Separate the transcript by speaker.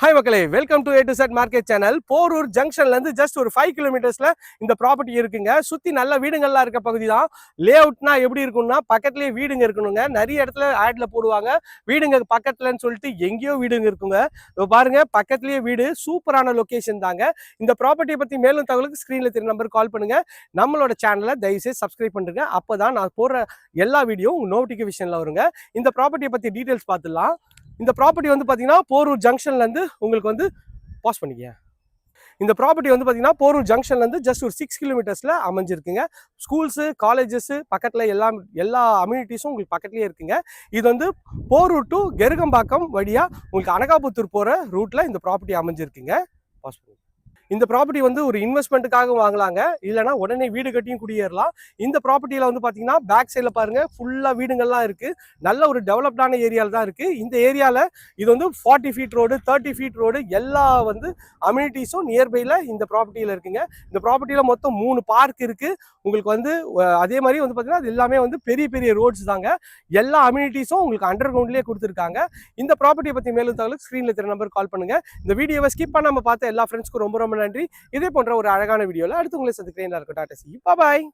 Speaker 1: Hi மக்களே. Welcome to A to Z market channel Porur ஜங்ஷன்லேருந்து just ஒரு five கிலோமீட்டர்ஸில் இந்த ப்ராப்பர்ட்டி இருக்குங்க. சுற்றி நல்ல வீடுங்கள்லாம் இருக்க பகுதி தான் லே அவுட்னா எப்படி இருக்கும்னா பக்கத்துலேயே வீடுங்க இருக்கணுங்க. நிறைய இடத்துல ஆட்ல போடுவாங்க. வீடுங்க பக்கத்துலன்னு சொல்லிட்டு எங்கேயோ வீடுங்க இருக்குங்க. இப்போ பாருங்கள் பக்கத்துலேயே வீடு சூப்பரான லொக்கேஷன் தாங்க. இந்த ப்ராப்பர்ட்டியை பற்றி மேலும் தகவலுக்கு ஸ்க்ரீனில் திரு நம்பர் கால் பண்ணுங்கள் நம்மளோட சேனலை தயவுசெய்து சப்ஸ்கிரைப் பண்ணுங்க அப்பதான் நான் போடுற எல்லா வீடியோ உங்கள் நோட்டிஃபிகேஷனில் வருங்க. இந்த ப்ராப்பர்ட்டியை பற்றி டீட்டெயில்ஸ் பார்த்துடலாம். இந்த ப்ராப்பர்ட்டி வந்து பார்த்தீங்கன்னா போரூர் ஜங்ஷன்லேருந்து உங்களுக்கு வந்து பாஸ் பண்ணிக்கங்க. இந்த ப்ராப்பர்ட்டி வந்து பார்த்தீங்கன்னா போரூர் ஜங்ஷன்லேருந்து ஜஸ்ட் ஒரு சிக்ஸ் கிலோமீட்டர்ஸில் அமைஞ்சிருக்குங்க. ஸ்கூல்ஸு காலேஜஸ்ஸு பக்கத்தில் எல்லா எல்லா அம்யூனிட்டிஸும் உங்களுக்கு பக்கத்துலேயே இருக்குங்க. இது வந்து போரூர் டு கெருகம்பாக்கம் வழியாக உங்களுக்கு அனகாபுத்தூர் போகிற ரூட்டில் இந்த ப்ராப்பர்ட்டி அமைஞ்சிருக்குங்க. பாஸ் பண்ணுங்க இந்த ப்ராப்பர்ட்டி வந்து ஒரு இன்வெஸ்ட்மெண்ட்டுக்காக வாங்கலாங்க. இல்லைனா உடனே வீடு கட்டியும் குடியேறலாம். இந்த ப்ராப்பர்ட்டியில் வந்து பார்த்தீங்கன்னா பேக் சைடில் பாருங்கள் ஃபுல்லாக வீடுங்கள்லாம் இருக்குது நல்ல ஒரு டெவலப்டான ஏரியாவில் தான் இருக்குது இந்த ஏரியாவில் இது வந்து forty feet road thirty feet road எல்லா வந்து அம்யூனிட்டிஸும் நியர்பையில் இந்த ப்ராப்பர்ட்டியில் இருக்குங்க. இந்த ப்ராப்பர்ட்டியில் மொத்தம் மூணு பார்க் இருக்குது உங்களுக்கு வந்து அதே மாதிரி வந்து பார்த்தீங்கன்னா அது எல்லாமே வந்து பெரிய பெரிய ரோட்ஸ் தாங்க. எல்லா அம்யூனிட்டிஸும் உங்களுக்கு அண்டர் கிரவுண்ட்லேயே கொடுத்துருக்காங்க. இந்த ப்ராப்பர்ட்டியை பற்றி மேலும் தகவலுக்கு ஸ்க்ரீனில் தெரிய நம்பர் கால் பண்ணுங்க. இந்த வீடியோவை ஸ்கிப் பண்ணாமல் பார்த்த எல்லா ஃப்ரெண்ட்ஸ்க்கும் ரொம்ப ரொம்ப நன்றி. இதே போன்ற ஒரு அழகான வீடியோவில் அடுத்து உங்களை சந்திக்கிறேன். இருக்கட்டும் டாட்டா சி. பாய்